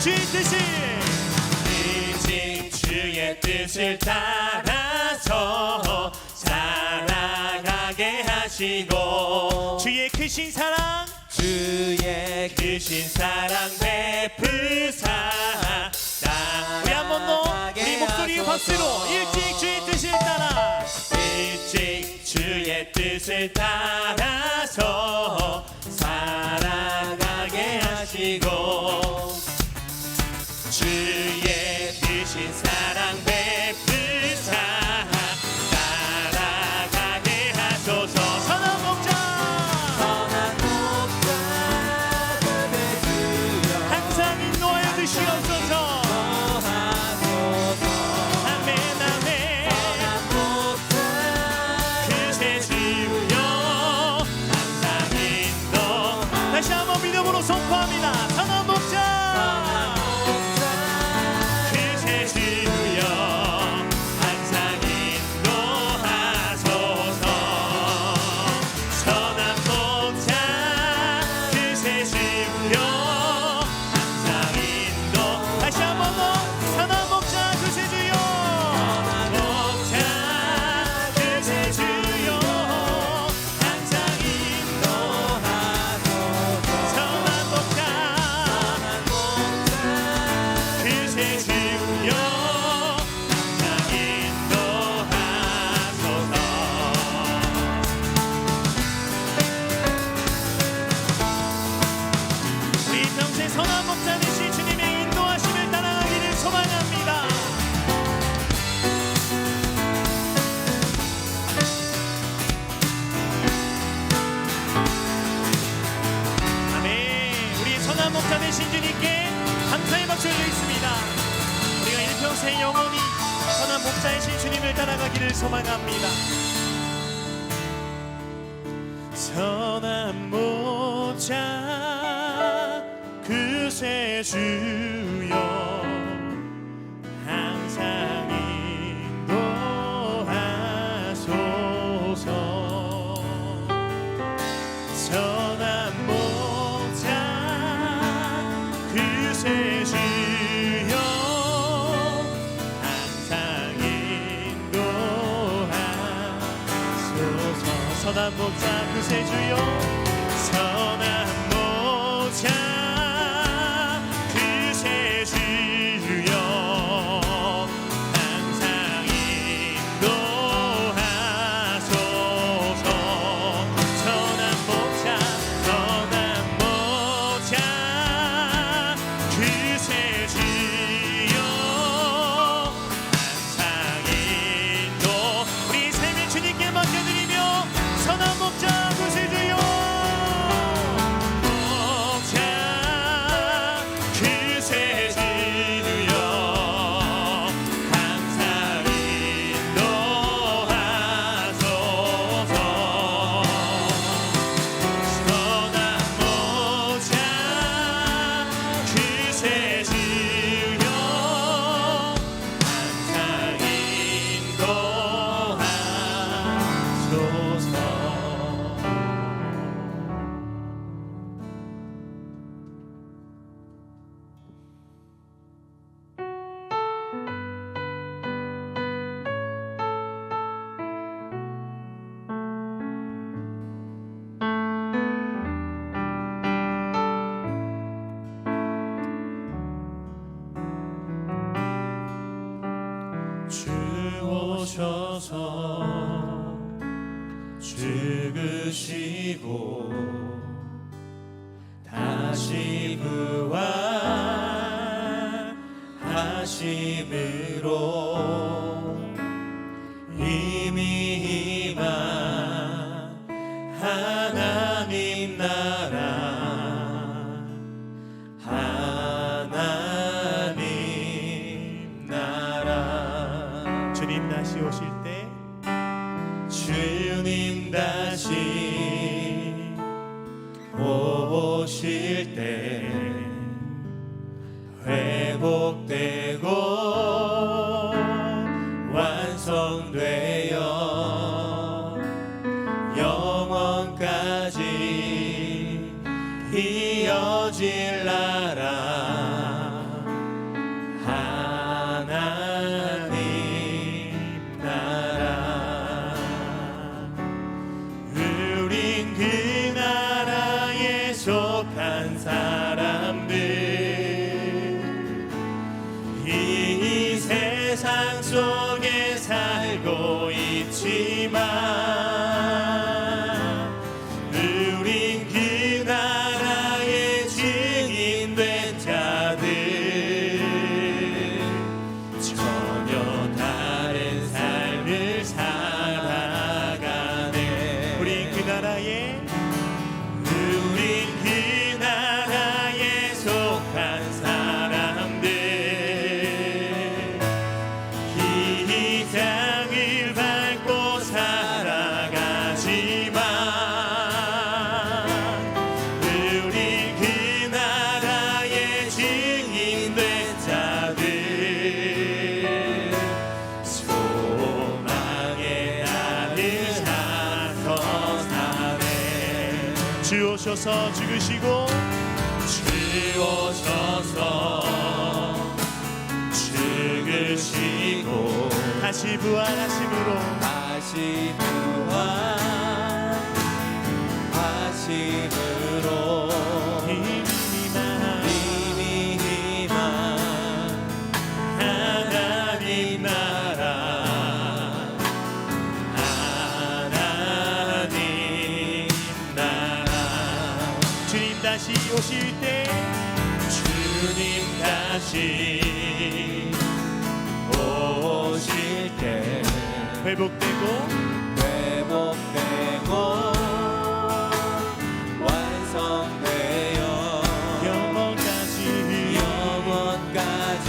주의 뜻이 오직 주의 뜻을 따라서 살아가게 하시고 주의 크신 사랑. 주의 크신 사랑 베푸사 우리 한번 더 우리 목소리 박수로 일찍 주의 뜻을 따라. 일찍 주의 뜻을 따라서 살아가게 하시고 주신 주님께 감사의 박수를 드리겠습니다. 우리가 일평생 영원히 선한 목자이신 주님을 따라가기를 소망합니다. 선한 목자 그새 주 など着世需よ。 다시 부활하심으로 오실 때 회복되고 지오셔서 죽으시고 지오셔서 죽으시고 다시 부활하심으로. 다시 부활하심으로 다시 오실 때 주님 다시 오실 때 회복되고 회복되고 완성되어 영원까지 영원까지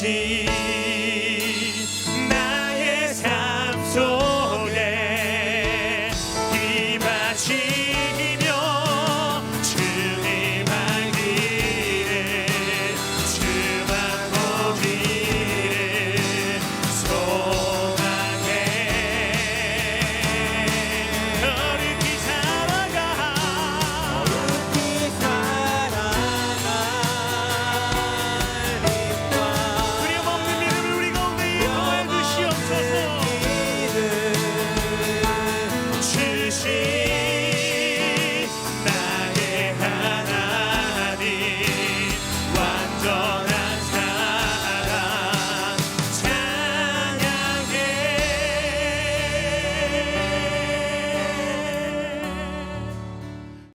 see.